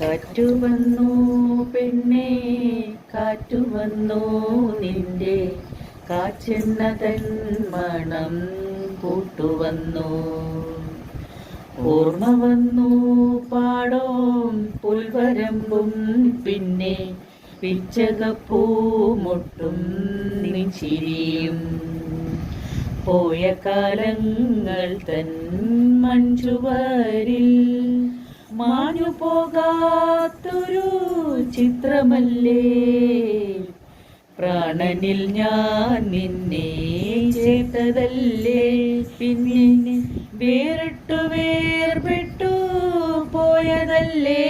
കാറ്റു വന്നു പെണ്ണെ കാറ്റു വന്നു നിന്റെ കാച്ചെന്നതൻ മണം കൂട്ടുവന്നു. ഓർമ്മ വന്നു പാടോം പുൽവരമ്പും പിന്നെ പിച്ചകപ്പൂമൊട്ടും നിൻചിരിയും പോയ കാലങ്ങൾ തൻ മഞ്ചുവരിൽ മാഞ്ഞു പോകാത്തൊരു ചിത്രമല്ലേ? പ്രാണനിൽ ഞാൻ നിന്നെ ചേർത്തതല്ലേ പിന്നെ വേറിട്ടു വേർപെട്ടു പോയതല്ലേ?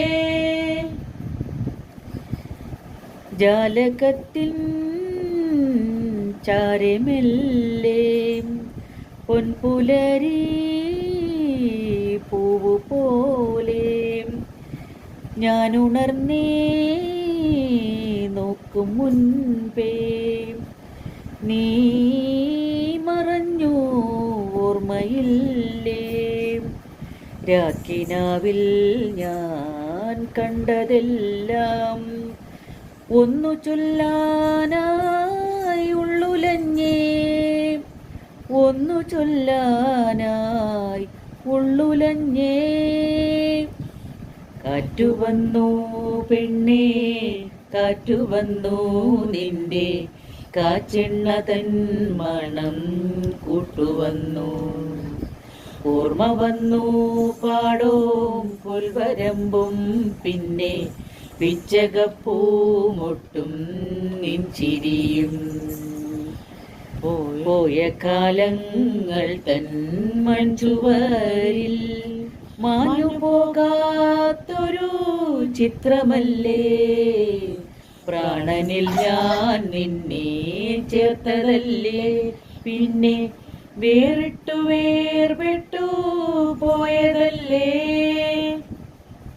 ജാലകത്തിൻ ചാരമെല്ലേ? പൊൻപുലരി പൂവ് പോലെ ഞാൻ ഉണർന്നേ നോക്കും മുൻപേ. നീ മറഞ്ഞു ഓർമ്മയില്ലേ? രാക്കിനാവിൽ ഞാൻ കണ്ടതെല്ലാം ഒന്നു ചൊല്ലാനായി ഉള്ളുലഞ്ഞേ. ഒന്നു ചൊല്ലാനായി ഉള്ളുലഞ്ഞേ. കാറ്റു വന്നു പെണ്ണേ കാറ്റു വന്നു നിന്റെ കാച്ചെണ്ണ തൻ മണം കൂട്ടുവന്നു. ഓർമ്മ വന്നു പാടോ പുൽവരമ്പും പിന്നെ പിച്ചകപ്പൂമൊട്ടും നിൻചിരിയും പോയ കാലങ്ങൾ തൻ മൺചുവരിൽ മാഞ്ഞു ഓർത്തൊരു ചിത്രമല്ലേ? പ്രാണനിൽ ഞാൻ നിന്നെ ചേർത്തതല്ലേ? പിന്നെ വേറിട്ടു വേർപെട്ടു പോയതല്ലേ?